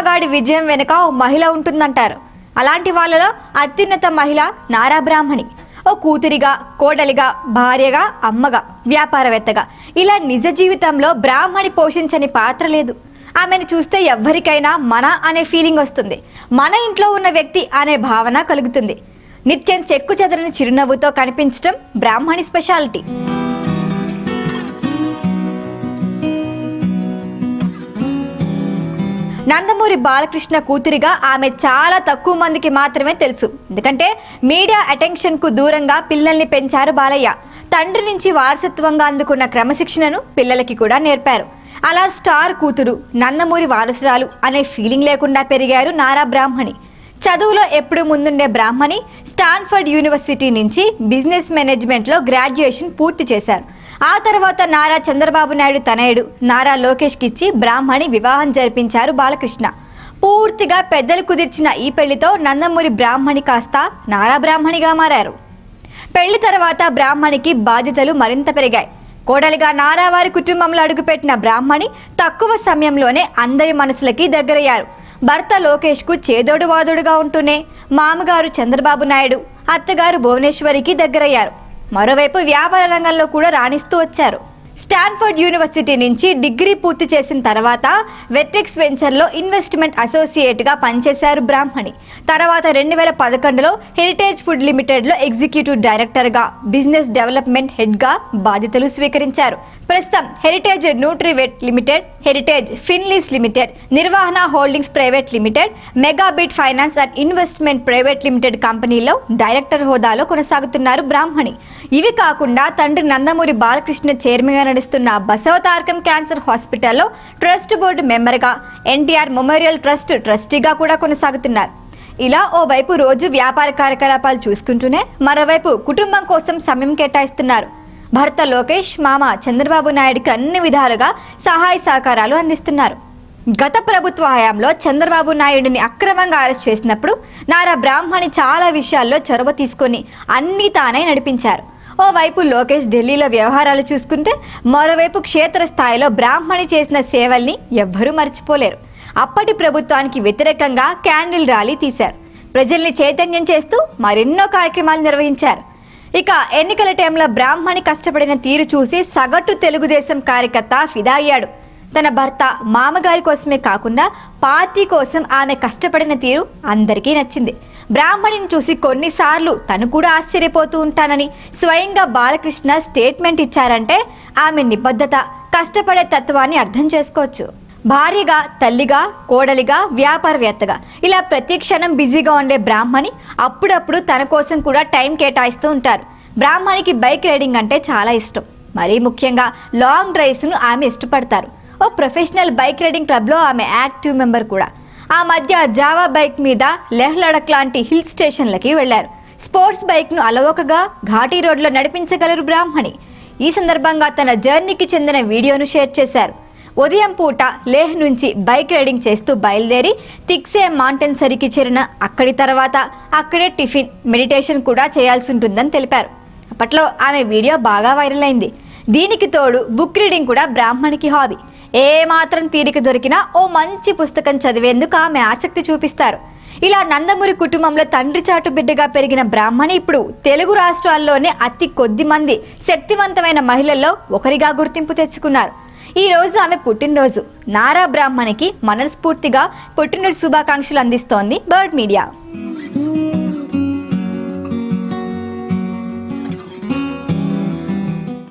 మగాడి విజయం వెనుక ఓ మహిళ ఉంటుందంటారు. అలాంటి వాళ్ళలో అత్యున్నత మహిళ నారా బ్రాహ్మణి. ఓ కూతురిగా కోడలిగా భార్యగా అమ్మగా వ్యాపారవేత్తగా. ఇలా నిజ జీవితంలో బ్రాహ్మణి పోషించని పాత్ర లేదు. ఆమెను చూస్తే ఎవ్వరికైనా మన అనే ఫీలింగ్ వస్తుంది. మన ఇంట్లో ఉన్న వ్యక్తి అనే భావన కలుగుతుంది. నిత్యం చెక్కు చెదరని చిరునవ్వుతో కనిపించడం బ్రాహ్మణి స్పెషాలిటీ. నందమూరి బాలకృష్ణ కూతురిగా ఆమె చాలా తక్కువ మందికి మాత్రమే తెలుసు. ఎందుకంటే మీడియా అటెన్షన్కు దూరంగా పిల్లల్ని పెంచారు బాలయ్య. తండ్రి నుంచి వారసత్వంగా అందుకున్న క్రమశిక్షణను పిల్లలకి కూడా నేర్పారు. అలా స్టార్ కూతురు నందమూరి వారసురాలు అనే ఫీలింగ్ లేకుండా పెరిగారు నారా బ్రాహ్మణి. చదువులో ఎప్పుడు ముందుండే బ్రాహ్మణి స్టాన్ఫర్డ్ యూనివర్సిటీ నుంచి బిజినెస్ మేనేజ్మెంట్లో గ్రాడ్యుయేషన్ పూర్తి చేశారు. ఆ తర్వాత నారా చంద్రబాబు నాయుడు తనయుడు. నారా లోకేష్కి ఇచ్చి బ్రాహ్మణి వివాహం జరిపించారు బాలకృష్ణ. పూర్తిగా పెద్దలు కుదిర్చిన ఈ పెళ్ళితో నందమూరి బ్రాహ్మణి కాస్త నారా బ్రాహ్మణిగా మారారు. పెళ్ళి తర్వాత బ్రాహ్మణికి బాధ్యతలు మరింత పెరిగాయి. కోడలిగా నారావారి కుటుంబంలో అడుగుపెట్టిన బ్రాహ్మణి తక్కువ సమయంలోనే అందరి మనసులకి దగ్గరయ్యారు. భర్త లోకేష్కు చేదోడు వాదోడుగా ఉంటూనే మామగారు చంద్రబాబు నాయుడు అత్తగారు భువనేశ్వరికి దగ్గరయ్యారు. మరోవైపు వ్యాపార రంగంలో కూడా రాణిస్తూ వచ్చారు. స్టాన్ఫర్డ్ యూనివర్సిటీ నుంచి డిగ్రీ పూర్తి చేసిన తర్వాత వెట్రిక్స్ వెంచర్లో ఇన్వెస్ట్మెంట్ అసోసియేట్గా పనిచేశారు బ్రాహ్మణి. తర్వాత రెండు వేల పదకొండులో హెరిటేజ్ ఫుడ్ లిమిటెడ్లో ఎగ్జిక్యూటివ్ డైరెక్టర్గా బిజినెస్ డెవలప్మెంట్ హెడ్గా బాధ్యతలు స్వీకరించారు. ప్రస్తుతం heritage Nutrivet limited heritage Finlease limited నిర్వహణ holdings private limited megabit finance and investment private limited కంపెనీలో డైరెక్టర్ హోదాలో కొనసాగుతున్నారు బ్రాహ్మణి. ఇవి కాకుండా తండ్రి నందమూరి బాలకృష్ణ చైర్మన్ నడుస్తున్న బసవతారకం క్యాన్సర్ హాస్పిటల్లో ట్రస్ట్ బోర్డు మెంబర్గా ఎన్టీఆర్ మెమోరియల్ ట్రస్ట్ ట్రస్టీగా కూడా కొనసాగుతున్నారు. ఇలా ఓవైపు రోజు వ్యాపార కార్యకలాపాలు చూసుకుంటూనే మరోవైపు కుటుంబం కోసం సమయం కేటాయిస్తున్నారు. భర్త లోకేష్ మామ చంద్రబాబు నాయుడుకి అన్ని విధాలుగా సహాయ సహకారాలు అందిస్తున్నారు. గత ప్రభుత్వ హయాంలో చంద్రబాబు నాయుడిని అక్రమంగా అరెస్ట్ చేసినప్పుడు నారా బ్రాహ్మణి చాలా విషయాల్లో చొరవ తీసుకొని అన్నీ తానే నడిపించారు. ఓవైపు లోకేష్ ఢిల్లీలో వ్యవహారాలు చూసుకుంటే మరోవైపు క్షేత్రస్థాయిలో బ్రాహ్మణి చేసిన సేవల్ని ఎవ్వరూ మర్చిపోలేరు. అప్పటి ప్రభుత్వానికి వ్యతిరేకంగా క్యాండిల్ ర్యాలీ తీశారు. ప్రజల్ని చైతన్యం చేస్తూ మరెన్నో కార్యక్రమాలు నిర్వహించారు. ఇక ఎన్నికల టైంలో బ్రాహ్మణి కష్టపడిన తీరు చూసి సగటు తెలుగుదేశం కార్యకర్త ఫిదా అయ్యాడు. తన భర్త మామగారి కోసమే కాకుండా పార్టీ కోసం ఆమె కష్టపడిన తీరు అందరికీ నచ్చింది. బ్రాహ్మణిని చూసి కొన్నిసార్లు తను కూడా ఆశ్చర్యపోతూ ఉంటానని స్వయంగా బాలకృష్ణ స్టేట్మెంట్ ఇచ్చారంటే ఆమె నిబద్ధత కష్టపడే తత్వాన్ని అర్థం చేసుకోవచ్చు. భార్యగా తల్లిగా కోడలిగా వ్యాపారవేత్తగా ఇలా ప్రతి క్షణం బిజీగా ఉండే బ్రాహ్మణి అప్పుడప్పుడు తన కోసం కూడా టైం కేటాయిస్తూ ఉంటారు. బ్రాహ్మణికి బైక్ రైడింగ్ అంటే చాలా ఇష్టం. మరీ ముఖ్యంగా లాంగ్ డ్రైవ్స్ను ఆమె ఇష్టపడతారు. ఓ ప్రొఫెషనల్ బైక్ రైడింగ్ క్లబ్లో ఆమె యాక్టివ్ మెంబర్ కూడా. ఆ మధ్య జావా బైక్ మీద లెహ్ లడక్ లాంటి హిల్ స్టేషన్లకి వెళ్ళారు. స్పోర్ట్స్ బైక్ను అలవోకగా ఘాటీ రోడ్లో నడిపించగలరు బ్రాహ్మణి. ఈ సందర్భంగా తన జర్నీకి చెందిన వీడియోను షేర్ చేశారు. ఉదయం పూట లేహ్ నుంచి బైక్ రైడింగ్ చేస్తూ బయలుదేరి తిక్సే మాంటెన్ సరికి చేరిన అక్కడి తర్వాత అక్కడే టిఫిన్ మెడిటేషన్ కూడా చేయాల్సి ఉంటుందని తెలిపారు. అప్పట్లో ఆమె వీడియో బాగా వైరల్ అయింది. దీనికి తోడు బుక్ రీడింగ్ కూడా బ్రాహ్మణికి హాబీ. ఏ మాత్రం తీరిక దొరికినా ఓ మంచి పుస్తకం చదివేందుకు ఆమె ఆసక్తి చూపిస్తారు. ఇలా నందమూరి కుటుంబంలో తండ్రి చాటు బిడ్డగా పెరిగిన బ్రాహ్మణి ఇప్పుడు తెలుగు రాష్ట్రాల్లోనే అతి కొద్ది మంది శక్తివంతమైన మహిళల్లో ఒకరిగా గుర్తింపు తెచ్చుకున్నారు. ఈ రోజు ఆమె పుట్టినరోజు. నారా బ్రాహ్మణికి మనస్ఫూర్తిగా పుట్టినరోజు శుభాకాంక్షలు అందిస్తోంది బర్డ్ మీడియా.